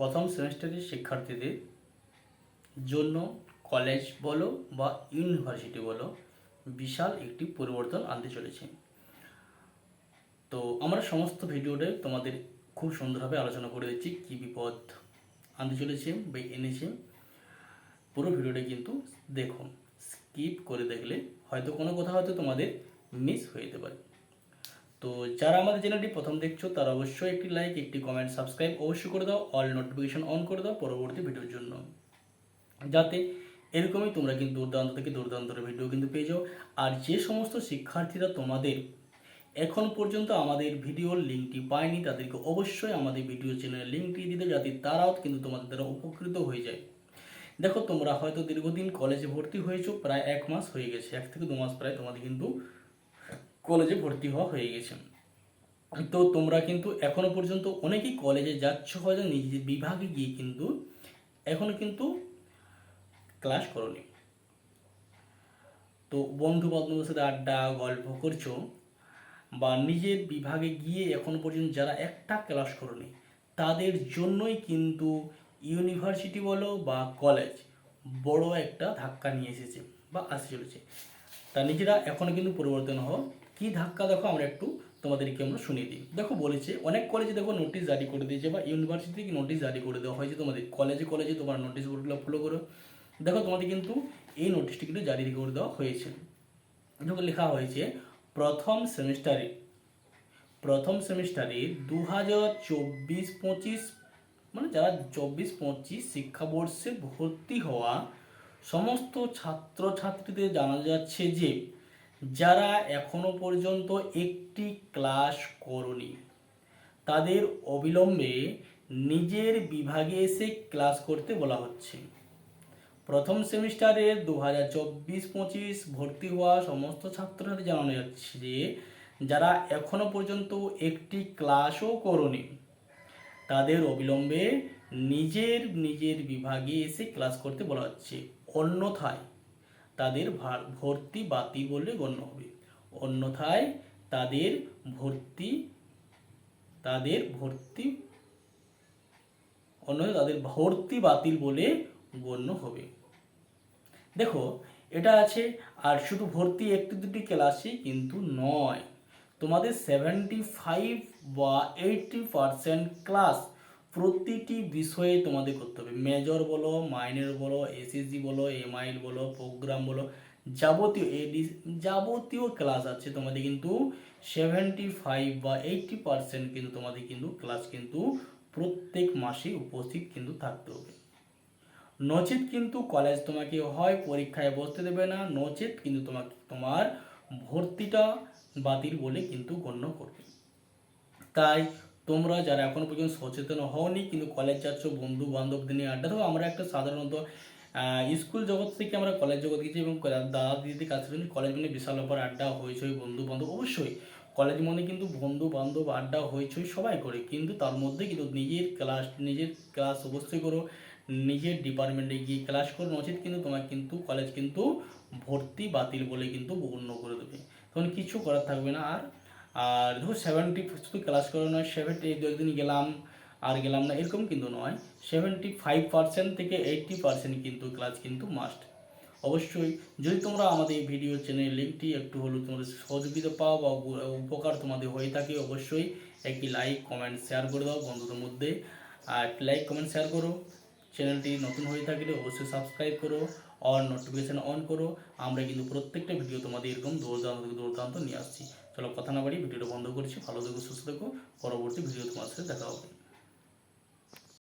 প্রথম সেমিস্টারের শিক্ষার্থীদের জন্য কলেজ বলো বা ইউনিভার্সিটি বলো বিশাল একটি পরিবর্তন আনতে চলেছে। তো আমরা সমস্ত ভিডিওতে তোমাদের খুব সুন্দরভাবে আলোচনা করে দিচ্ছি, কী বিপদ আনতে চলেছে বা এনেছে। পুরো ভিডিওটা কিন্তু দেখুন স্কিপ করে দেখলে হয়তো কোনো কথা হয়তো তোমাদের মিস হয়ে যেতে পারে। তো যারা আমাদের চ্যানেলটি প্রথম দেখছ, তারা অবশ্যই একটি লাইক একটি কমেন্ট সাবস্ক্রাইব অবশ্যই করে দাও অল নোটিফিকেশন অন করে দাও পরবর্তী ভিডিওর জন্য। যাতে এরকমই তোমরা কিন্তু দুর্দান্ত থেকে দুর্দান্তর ভিডিও কিন্তু পেয়ে যাও। আর যে সমস্ত শিক্ষার্থীরা তোমাদের এখন পর্যন্ত আমাদের ভিডিওর লিঙ্কটি পায়নি, তাদেরকে অবশ্যই আমাদের ভিডিও চ্যানেলের লিঙ্কটি দিতে যাতে তারাও কিন্তু তোমাদের দ্বারা উপকৃত হয়ে যায়। দেখো, তোমরা হয়তো দীর্ঘদিন কলেজে ভর্তি হয়েছো, প্রায় এক মাস হয়ে গেছে, এক থেকে দু মাস প্রায় তোমাদের কিন্তু কলেজে ভর্তি হওয়া হয়ে গেছে। তো তোমরা কিন্তু এখনও পর্যন্ত অনেকেই কলেজে যাচ্ছ, হয়তো নিজের বিভাগে গিয়ে কিন্তু এখনও কিন্তু ক্লাস করনি। তো বন্ধু বান্ধবের সাথে আড্ডা, গল্প করছ বা নিজের বিভাগে গিয়ে এখনও পর্যন্ত যারা একটা ক্লাস করনি, তাদের জন্যই কিন্তু ইউনিভার্সিটি বলো বা কলেজ বড় একটা ধাক্কা নিয়ে এসেছে বা আসতে চলেছে। তা নিজেরা এখনও কিন্তু পরিবর্তন হও কি ধাক্কা দেখো আমরা একটু তোমাদেরকে আমরা শুনিয়ে দিই। দেখো বলেছে, অনেক কলেজে দেখো নোটিশ জারি করে দিয়েছে বা ইউনিভার্সিটি থেকে নোটিশ জারি করে দেওয়া হয়েছে তোমাদের। কলেজে কলেজে তোমার নোটিশ বোর্ডগুলো ফলো করো। দেখো তোমাদের কিন্তু এই নোটিশটি কিন্তু জারি করে দেওয়া হয়েছে। দেখো লেখা হয়েছে, প্রথম সেমিস্টারে প্রথম সেমিস্টারে দু হাজার চব্বিশ পঁচিশ মানে যারা চব্বিশ পঁচিশ শিক্ষাবর্ষে ভর্তি হওয়া সমস্ত ছাত্রছাত্রীদের জানা যাচ্ছে যে যারা এখনও পর্যন্ত একটি ক্লাস করনি, তাদের অবিলম্বে নিজের বিভাগে এসে ক্লাস করতে বলা হচ্ছে। প্রথম সেমিস্টারে দু হাজার চব্বিশ পঁচিশ ভর্তি হওয়া সমস্ত ছাত্রদের জানানো যাচ্ছে যে, যারা এখনও পর্যন্ত একটি ক্লাসও করনি, তাদের অবিলম্বে নিজের নিজের বিভাগে এসে ক্লাস করতে বলা হচ্ছে। অন্যথায় তাদের ভার- ভর্তি বাতিল বলে গণ্য হবে। অন্যথায় তাদের ভর্তি তাদের ভর্তি, অন্যথায় তাদের ভর্তি বাতিল বলে গণ্য হবে। দেখো, এটা আছে, আর শুধু ভর্তি একটি দুটি ক্লাসে কিন্তু নয়। তোমাদের সেভেন্টি ফাইভ বা এইটটি পারসেন্ট ক্লাস প্রতিটি বিষয়ে তোমাদের করতে হবে। মেজর বলো মাইনর বলো এসএসজি বলো এমআইল বলো প্রোগ্রাম বলো, যাবতীয় এডি যাবতীয় ক্লাস আছে তোমাদের কিন্তু সেভেন্টি ফাইভ বা এইটটি পারসেন্ট কিন্তু তোমাদের কিন্তু ক্লাস কিন্তু প্রত্যেক মাসে উপস্থিত কিন্তু থাকতে হবে। নচেত কিন্তু কলেজ তোমাকে হয় পরীক্ষায় বসতে দেবে না, নচেত কিন্তু তোমাকে তোমার ভর্তিটা বাতিল বলে কিন্তু গণ্য করবে। তাই তোমরা যারা এখনও পর্যন্ত সচেতন হওনি, কিন্তু কলেজ যাচ্ছ বন্ধু বান্ধবদের নিয়ে আড্ডা দেবো আমরা একটা সাধারণত স্কুল জগৎ থেকে আমরা কলেজ জগৎ গেছি এবং দাদা দিদির কাছে শুনি কলেজ মানে বিশাল ব্যাপার, আড্ডা, হইচই বন্ধু বান্ধব অবশ্যই। কলেজ মানে কিন্তু বন্ধু বান্ধব আড্ডা, হইচই সবাই করে, কিন্তু তার মধ্যে কিন্তু নিজের ক্লাস নিজের ক্লাস অবশ্যই করো, নিজের ডিপার্টমেন্টে গিয়ে ক্লাস করো নচেত কিন্তু তোমার কিন্তু কলেজ কিন্তু ভর্তি বাতিল বলে কিন্তু গণ্য করে দেবে। তখন কিছু করার থাকবে না, আর আর ধরো সেভেন্টি শুধু ক্লাস করে নয় সেভেন্টি দু একদিন গেলাম, আর গেলাম না, এরকম কিন্তু নয়। সেভেন্টি ফাইভ পার্সেন্ট থেকে এইট্টি পার্সেন্ট কিন্তু ক্লাস কিন্তু মাস্ট অবশ্যই, যদি তোমরা আমাদের এই ভিডিও চ্যানেল লিঙ্কটি একটু হলেও তোমাদের সহযোগিতা পাও বা উপ- উপকার তোমাদের হয়ে থাকে, অবশ্যই একটি লাইক কমেন্ট শেয়ার করে দাও বন্ধুদের মধ্যে। আর লাইক কমেন্ট শেয়ার করো। চ্যানেলটি নতুন হয়ে থাকলে অবশ্যই সাবস্ক্রাইব করো। অন নোটিফিকেশান অন করো। আমরা কিন্তু প্রত্যেকটা ভিডিও তোমাদের এরকম দুর্দান্ত দুর্দান্ত নিয়ে আসছি। চলো কথা না বাড়ি ভিডিওটা বন্ধ করছি। ভালো থেকো, সুস্থ থেকো। পরবর্তী ভিডিও তোমার সাথে দেখা হবে।